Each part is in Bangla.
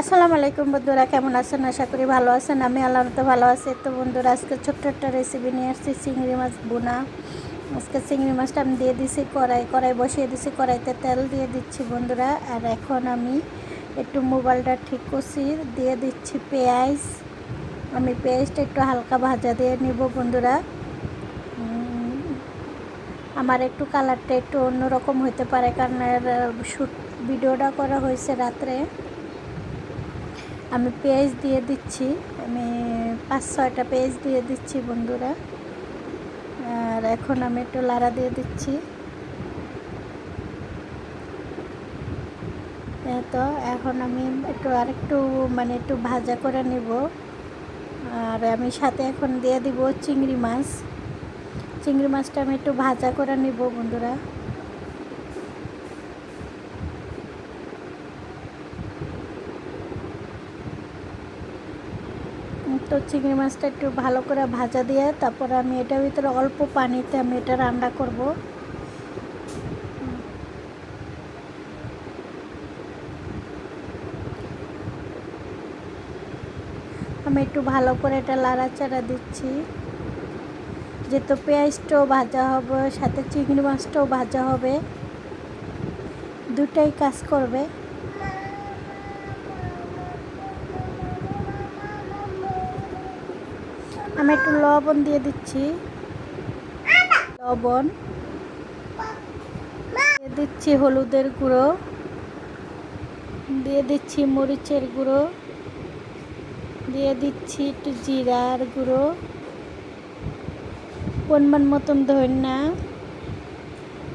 আসসালামু আলাইকুম বন্ধুরা, কেমন আছেন? আশা করি ভালো আছেন। আমি আল্লাহ তো ভালো আছি। তো বন্ধুরা, আজকে ছোট্ট একটা রেসিপি নিয়ে আসছি, চিংড়ি মাছ বোনা আজকে চিংড়ি মাছটা আমি দিয়ে দিছি, কড়াই কড়াই বসিয়ে দিছি, কড়াইতে তেল দিয়ে দিচ্ছি বন্ধুরা। আর এখন আমি একটু মোবাইলটা ঠিক করছি, দিয়ে দিচ্ছি পেঁয়াজ। আমি পেঁয়াজটা একটু হালকা ভাজা দিয়ে নিব বন্ধুরা। আমার একটু কালারটা একটু অন্যরকম হতে পারে, কারণ শ্যুট ভিডিওটা করা হয়েছে রাত্রে। আমি পেঁয়াজ দিয়ে দিচ্ছি। আমি পাঁচ, ছয়টা পেঁয়াজ দিয়ে দিচ্ছি বন্ধুরা। আর এখন আমি একটু লাড়া দিয়ে দিচ্ছি। তো, এখন আমি একটু আরেকটু মানে একটু ভাজা করে নেব। আর আমি সাথে এখন দিয়ে দিব চিংড়ি মাছ। চিংড়ি মাছটা আমি একটু ভাজা করে নিব বন্ধুরা। তো চিংড়ি মাছটা একটু ভালো করে ভাজা দিয়ে তারপর আমি এটার ভিতরে অল্প পানিতে আমি এটা রান্না করব। আমি একটু ভালো করে এটা লাড়াচাড়া দিচ্ছি। যেহেতু পেঁয়াজটাও ভাজা হবে, সাথে চিংড়ি মাছটাও ভাজা হবে, দুটাই কাজ করবে। আমি একটু লবণ দিয়ে দিচ্ছি। লবণ। দিয়ে দিচ্ছি হলুদের গুঁড়ো। দিয়ে দিচ্ছি মরিচের গুঁড়ো। দিয়ে দিচ্ছি একটু জিরার গুঁড়ো। পরিমাণ মতন ধন্যা।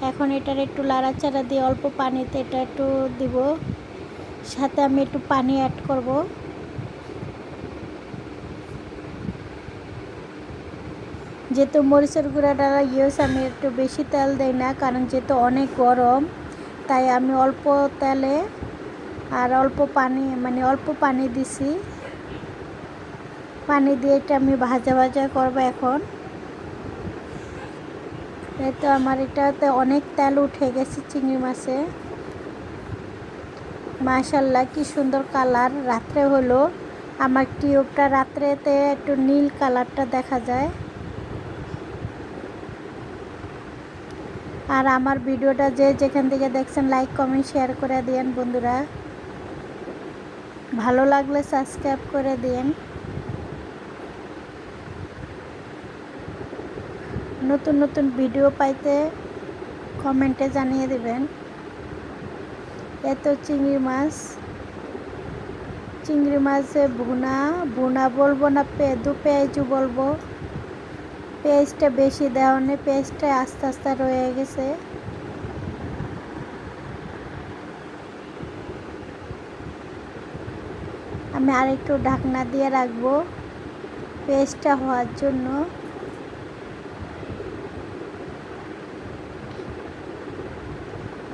এখন এটার একটু লাড়াচাড়া দিয়ে অল্প পানিতে এটা একটু দিব। সাথে আমি একটু পানি অ্যাড করব। যেহেতু মরিচের গুঁড়াটা ইউজ আমি একটু বেশি তেল দেই না, কারণ যেহেতু অনেক গরম, তাই আমি অল্প তেলে আর অল্প পানি মানে অল্প পানি দিছি। পানি দিয়ে এটা আমি ভাজা ভাজা করব এখন। এই তো আমার এটাতে অনেক তেল উঠে গেছে চিংড়ি মাছে। মাশাল্লাহ, কি সুন্দর কালার, রাত্রে হলো। আমার টিউবটা রাত্রেতে একটু নীল কালারটা দেখা যায়। আর আমার ভিডিওটা যে যেখান থেকে দেখছেন লাইক কমেন্ট শেয়ার করে দিয়েন বন্ধুরা। ভালো লাগলে সাবস্ক্রাইব করে দিন নতুন নতুন ভিডিও পাইতে কমেন্টে জানিয়ে দেবেন। এত চিংড়ি মাছ। চিংড়ি মাছে ভুনা ভুনা বলব না পে দু পেঁয়াজু বলব। পেঁয়াজটা বেশি দেওয়া নেই পেঁয়াজটা আস্তে আস্তে রয়ে গেছে। আমি আরেকটু ঢাকনা দিয়ে রাখব পেস্টটা হওয়ার জন্য।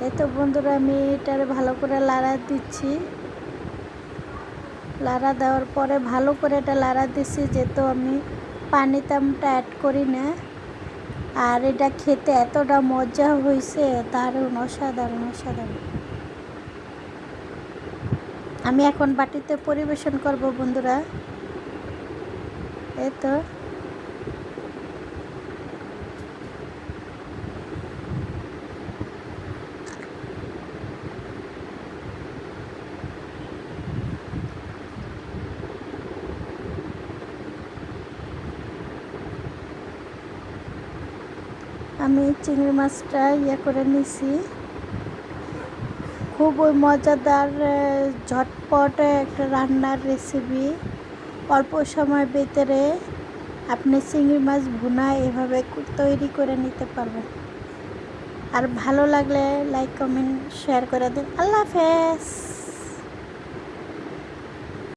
এই তো বন্ধুরা, আমি এটার ভালো করে লাড়া দিচ্ছি। লাড়া দেওয়ার পরে ভালো করে এটা লাড়া দিচ্ছি, যেহেতু আমি পানি তেমনটা অ্যাড করি না। আর এটা খেতে এতটা মজা হয়েছে দারুণ, অসাধারণ অসাধারণ। আমি এখন বাটিতে পরিবেশন করব বন্ধুরা। এই তো। আমি চিংড়ি মাছটা ইয়ে করে নিছি। খুব মজাদার ঝটপট একটা রান্নার রেসিপি অল্প সময়ের ভিতরে আপনি চিংড়ি মাছ ভুনা এভাবে তৈরি করে নিতে পারবেন। আর ভালো লাগলে লাইক কমেন্ট শেয়ার করে দিন। আল্লাহ হাফেজ!